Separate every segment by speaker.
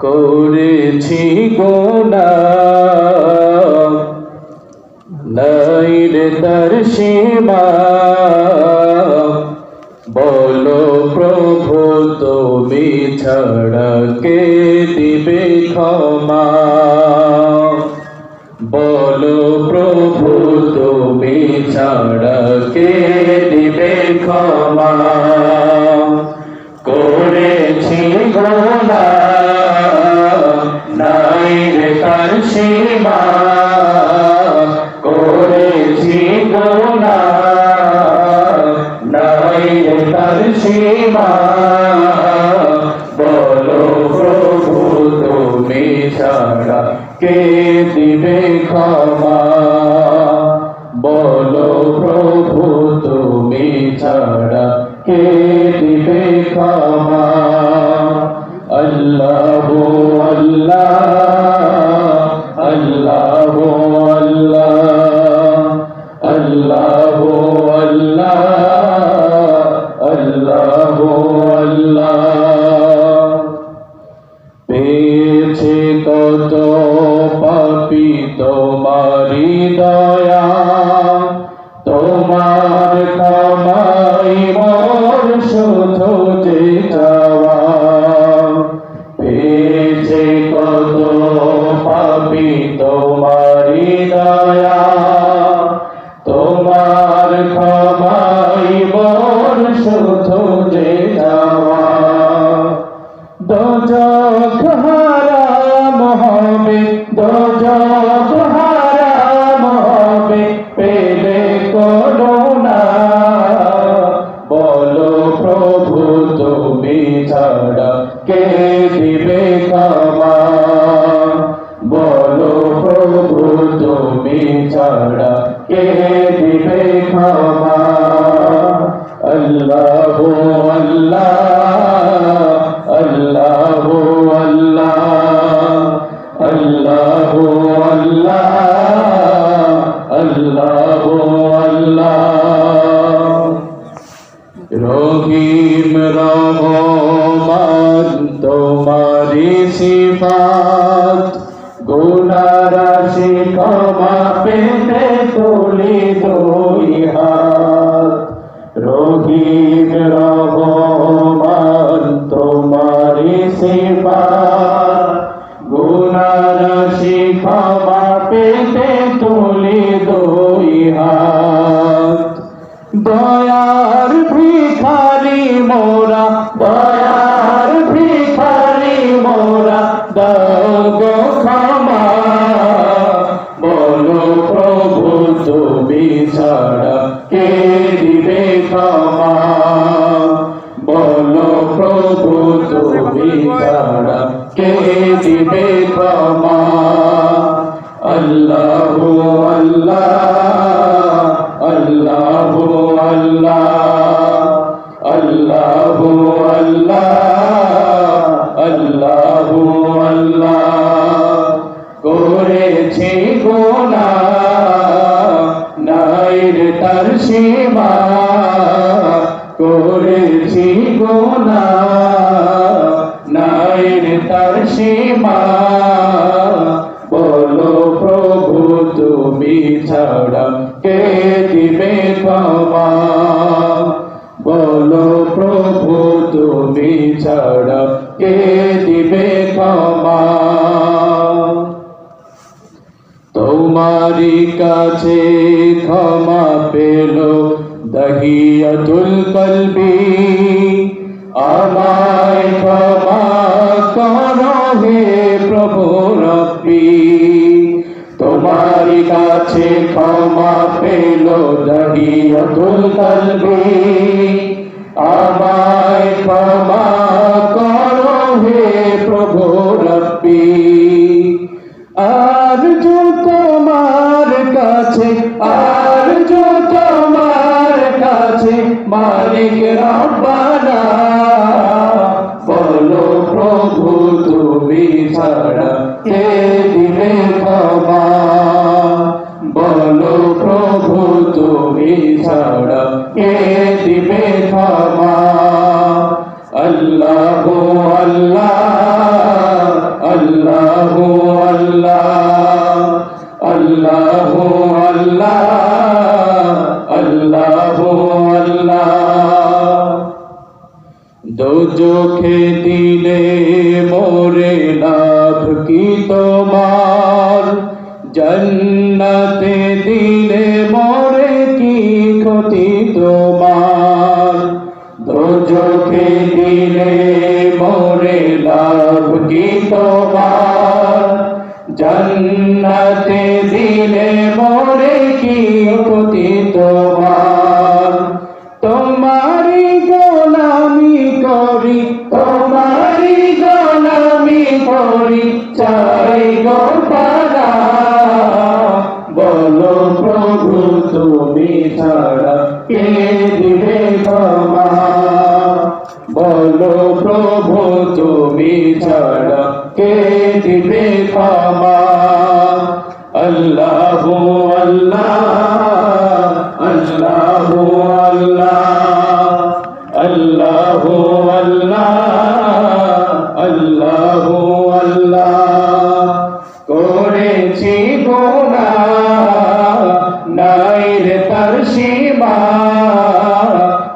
Speaker 1: করেছি গোনা। নাই রে তার সীমা। বলো প্রভু, তুমি ছাড়া কে দিবে ক্ষমা? বলো প্রভু, তুমি ছাড়া কে সীমা করেছি গোলা নাই তার সীমা বলো প্রভু, তুমি ছাড়া কে দিবে ক্ষমা? বলো প্রভু, তুমি ছাড়া কে দিবে ক্ষমা? আল্লাহ আল্লাহ। যে যাওয়া পেয়েছে কত পাপি তোমারি দয়া। তোমার ক্ষমাই মোর শুধু যে যাওয়া দোজখ তুমি ছাড়া কে দিবে ক্ষমা? বলো প্রভু তুমি ছাড়া কে দিবে ক্ষমা? আল্লাহ আল্লাহ। সিফাত গুনারাশি ক্ষমা পেতে তুলি দুই হাত। রোগীর রহমান তোমারি সিফাত গুনারাশি ক্ষমা পেতে তুলি দুই হাত। দয়ার ভিখারি মোরা ছাড়া কে দিবে ক্ষমা। কে তার সীমা করেছি গোনা নাইর তার সীমা বলো প্রভু, তুমি ছাড়া কে দিবে ক্ষমা? বলো প্রভু, তুমি ছাড়া কে দিবে ক্ষমা? তোমারি কাছে ক্ষমা পেল দহিয়াতুল কলবি। আমায় ক্ষমা করো হে প্রভু রব্বি। তোমারি কাছে ক্ষমা পেল দহিয়াতুল কলবি। আমায় ক্ষমা করো হে প্রভু রব্বি। তোমার কাছে, আর जो তোমার কাছে, মালিক রব্বানা। বলো প্রভু, তুমি ছাড়া কে দিবে ক্ষমা? বলো প্রভু, তুমি ছাড়া কে দিবে ক্ষমা? আল্লাহ আল্লাহ আল্লাহ আল্লাহ আল্লাহ আল্লাহ আল্লাহ দো চোখে দিলে মোরে লাভ কি তোমার জন্নতে দিলে মোরে কি ক্ষতি তোমার দো চোখে দিলে মোরে লাভ কি তোমার জন্নতে ক্ষতি তোমার গোলামি করি তোমারি গোলামি করি, চাই গো পারা বলো প্রভু, তুমি ছাড়া কে দিবে ক্ষমা? বলো প্রভু, তুমি ছাড়া কে দিবে ক্ষমা? আল্লাহ আল্লাহ আল্লাহ আল্লাহ আল্লাহ আল্লাহ আল্লাহ আল্লাহ। করেছি গোনা নাই তার সীমা।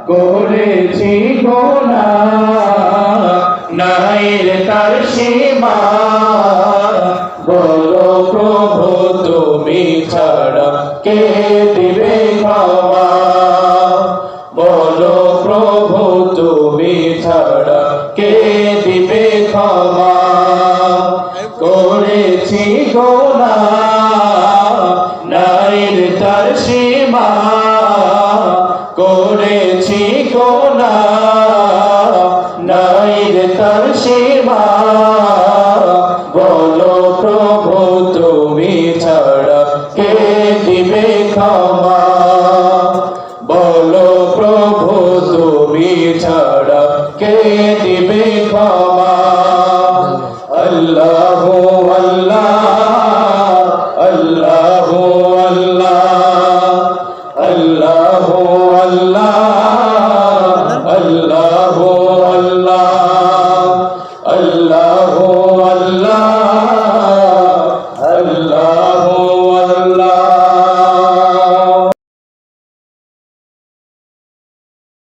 Speaker 1: করেছি গোনা নাই তার সীমা। কে দিবে ক্ষমা? বলো প্রভু, তুমি ছাড়া কে দিবে ক্ষমা? করেছি গোনা নাইর তার সীমা। করেছি গোনা নাইর তার সীমা। কে দিবে ক্ষমা?